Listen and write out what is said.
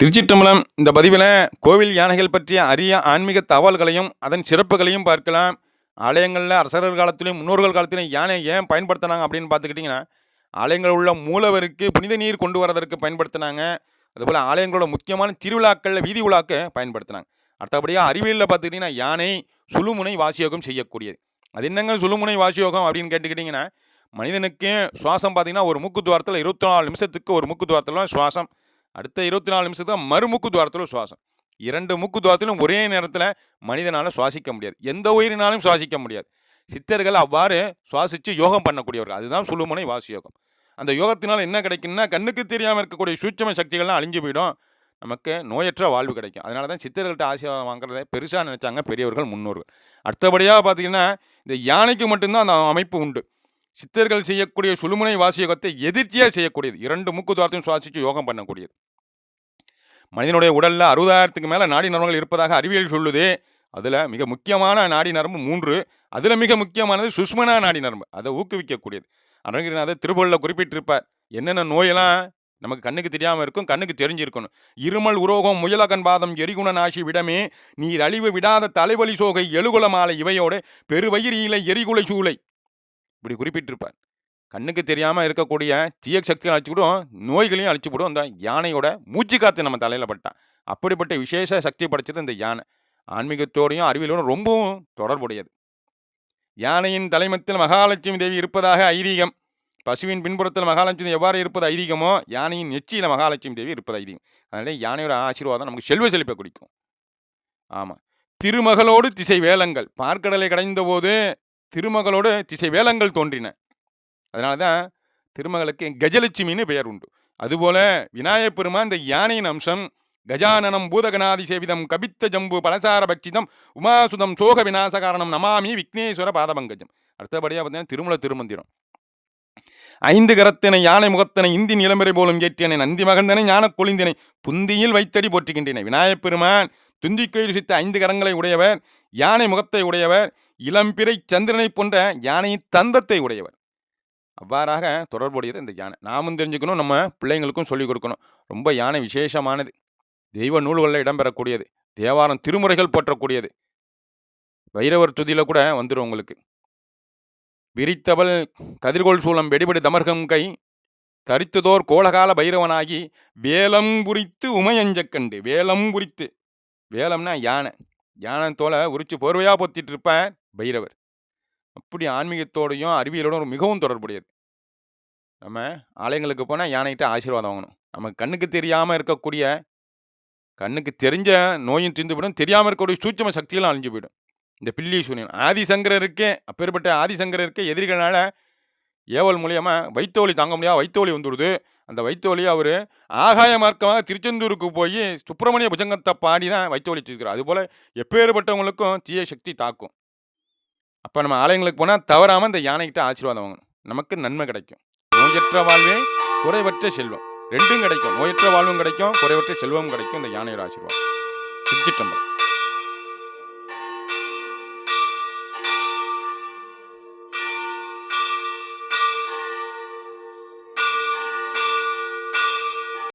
திருச்சிட்டம்பலம் இந்த பதிவில் கோவில் யானைகள் பற்றிய அரிய ஆன்மீக தகவல்களையும் அதன் சிறப்புகளையும் பார்க்கலாம். ஆலயங்களில் அரசர்கள் காலத்திலும் முன்னோர்கள் காலத்திலும் யானை ஏன் பயன்படுத்தினாங்க அப்படின்னு பார்த்துக்கிட்டிங்கன்னா ஆலயங்கள் உள்ள மூலவருக்கு புனித நீர் கொண்டு வரதற்கு பயன்படுத்தினாங்க. அதுபோல் ஆலயங்களோட முக்கியமான திருவிழாக்களில் வீதி உலாக்க பயன்படுத்தினாங்க. அடுத்தபடியாக அறிவியலில் பார்த்துக்கிட்டிங்கன்னா யானை சுழுமுனை வாசியோகம் செய்யக்கூடியது. அது என்னங்க சுழுமுனை வாசியோகம் அப்படின்னு கேட்டுக்கிட்டிங்கன்னா மனிதனுக்கு சுவாசம் பார்த்திங்கன்னா ஒரு மூக்கு துவாரத்தில் இருபத்தி நாலு நிமிஷத்துக்கு ஒரு மூக்கு துவாரத்தில் சுவாசம் அடுத்த இருபத்தி நாலு நிமிஷத்துக்கு மறுமுக்கு துவாரத்தில் சுவாசம். இரண்டு மூக்கு துவாரத்திலும் ஒரே நேரத்தில் மனிதனால் சுவாசிக்க முடியாது. எந்த உயிரினாலும் சுவாசிக்க முடியாது. சித்தர்கள் அவ்வாறு சுவாசித்து யோகம் பண்ணக்கூடியவர்கள். அதுதான் சுழுமுனை வாசி யோகம். அந்த யோகத்தினால் என்ன கிடைக்கும்னா கண்ணுக்கு தெரியாமல் இருக்கக்கூடிய சூட்சம சக்திகள்லாம் அழிஞ்சு போயிடும். நமக்கு நோயற்ற வாழ்வு கிடைக்கும். அதனால தான் சித்தர்கள்ட்ட ஆசீர்வாதம் வாங்குறத பெருசாக நினச்சாங்க பெரியவர்கள் முன்னோர்கள். அடுத்தபடியாக பார்த்தீங்கன்னா இந்த யானைக்கு மட்டும்தான் அந்த அமைப்பு உண்டு. சித்தர்கள் செய்யக்கூடிய சுழுமுனை வாசியோகத்தை எதிர்ச்சியாக செய்யக்கூடியது. இரண்டு மூக்கு துவாரத்தையும் சுவாசித்து யோகம் பண்ணக்கூடியது. மனிதனுடைய உடலில் அறுபதாயிரத்துக்கு மேலே நாடி நரம்புகள் இருப்பதாக அறிவியல் சொல்லுது. அதில் மிக முக்கியமான நாடி நரம்பு மூன்று. அதில் மிக முக்கியமானது சுஷ்மனா நாடி நரம்பு. அதை ஊக்குவிக்கக்கூடியது. அருணகிரிநாதர் திருவள்ளில் குறிப்பிட்டிருப்பார். என்னென்ன நோயெல்லாம் நமக்கு கண்ணுக்கு தெரியாமல் இருக்கும் கண்ணுக்கு தெரிஞ்சிருக்கணும். இருமல் உரோகம் முயலகன் பாதம் எரிகுண நாசி விடமே நீர் அழிவு விடாத தலைவலி சோகை எழுகுல மாலை இவையோடு பெருவயிரியில எரிகுலை சூளை. இப்படி குறிப்பிட்டிருப்பார். கண்ணுக்கு தெரியாமல் இருக்கக்கூடிய தீய சக்திகளை அழிச்சுக்கிடும் நோய்களையும் அழிச்சுவிடும் அந்த யானையோட மூச்சு காத்து நம்ம தலையில் பட்டான். அப்படிப்பட்ட விசேஷ சக்தி படைச்சது இந்த யானை. ஆன்மீகத்தோடையும் அறிவியலோடும் ரொம்பவும் தொடர்புடையது. யானையின் தலைமத்தில் மகாலட்சுமி தேவி இருப்பதாக ஐதீகம். பசுவின் பின்புறத்தில் மகாலட்சுமி எவ்வாறு இருப்பது ஐதீகமோ யானையின் நெச்சியில் மகாலட்சுமி தேவி இருப்பது ஐதீகம். அதனால யானையோட ஆசீர்வாதம் நமக்கு செல்வ செழிப்பை குடிக்கும். ஆமாம் திருமகளோடு திசை வேலங்கள் பார்க்கடலை கடைந்த போது திருமகளோடு திசை வேளங்கள் தோன்றின. அதனால தான் திருமகளுக்கு கஜலட்சுமின்னு பெயர் உண்டு. அதுபோல விநாயகப் பெருமான் இந்த யானையின் அம்சம் கஜானனம் பூதகநாதி சேவிதம் கபித்த ஜம்பு பலசார பட்சிதம் உமாசுதம் சோக விநாசகாரணம் நமாமி விக்னேஸ்வர பாதபங்கஜம். அடுத்தபடியாக பார்த்தீங்கன்னா திருமல திருமந்திரம். ஐந்து கரத்தினை யானை முகத்தினை இந்தி நிலமிரை போலும் ஏற்றியனை நந்தி மகந்தனை ஞான கொழிந்தினை புந்தியில் வைத்தடி போற்றுகின்றன. விநாயகப் பெருமான் துந்திக்கோயில் சித்த ஐந்து கரங்களை உடையவர். யானை முகத்தை உடையவர் இளம்பிறை சந்திரனை போன்ற யானையின் தந்தத்தை உடையவர். அவ்வாறாக தொடர்புடையது இந்த யானை. நாமும் தெரிஞ்சுக்கணும் நம்ம பிள்ளைங்களுக்கும் சொல்லிக் கொடுக்கணும். ரொம்ப யானை விசேஷமானது. தெய்வ நூல்களில் இடம்பெறக்கூடியது. தேவாரம் திருமுறைகள் போற்றக்கூடியது. வைரவர் துதியில் கூட வந்துடும் உங்களுக்கு. விரித்தவள் கதிர்கோள் சூளம் வெடிபடி தமர்கம் கை தரித்ததோர் கோலகால பைரவனாகி வேலம் குறித்து உமையஞ்சக்கண்டு வேலம் குறித்து. வேலம்னா யானை. யானை தோலை உரிச்சு போர்வையாக பொத்திட்டு இருப்பார் பைரவர். அப்படி ஆன்மீகத்தோடையும் அறிவியலோடும் மிகவும் தொடர்புடையது. நம்ம ஆலயங்களுக்கு போனால் யானைகிட்ட ஆசீர்வாதம் வாங்கணும். நமக்கு கண்ணுக்கு தெரியாமல் இருக்கக்கூடிய கண்ணுக்கு தெரிஞ்ச நோயும் தீர்ந்து போயிடும். தெரியாமல் இருக்கக்கூடிய சூட்சம சக்திகளும் அழிஞ்சு போயிடும். இந்த பில்லி சூரியன் ஆதிசங்கரருக்கே அப்பேற்பட்ட ஆதிசங்கரருக்கே எதிரிகளால் ஏவல் மூலியமாக வைத்தோலி தாங்க முடியாது வைத்தோலி வந்துடுது. அந்த வைத்தோலி அவர் ஆகாய மார்க்கமாக திருச்செந்தூருக்கு போய் சுப்பிரமணிய புஜங்கத்தை பாடி தான் வைத்தோலி வச்சிருக்கிறார். அதுபோல் எப்பேற்பட்டவங்களுக்கும் தீய சக்தி தாக்கும். அப்போ நம்ம ஆலயங்களுக்கு போனால் தவறாமல் இந்த யானைகிட்ட ஆசீர்வாதம் வாங்கணும். நமக்கு நன்மை கிடைக்கும். நோயற்ற வாழ்வே குறைவற்ற செல்வம். ரெண்டும் கிடைக்கும். நோயற்ற வாழ்வும் கிடைக்கும் குறைவற்ற செல்வமும் கிடைக்கும். இந்த யானையோட ஆசீர்வாதம். திருச்சிட்டம்பரம்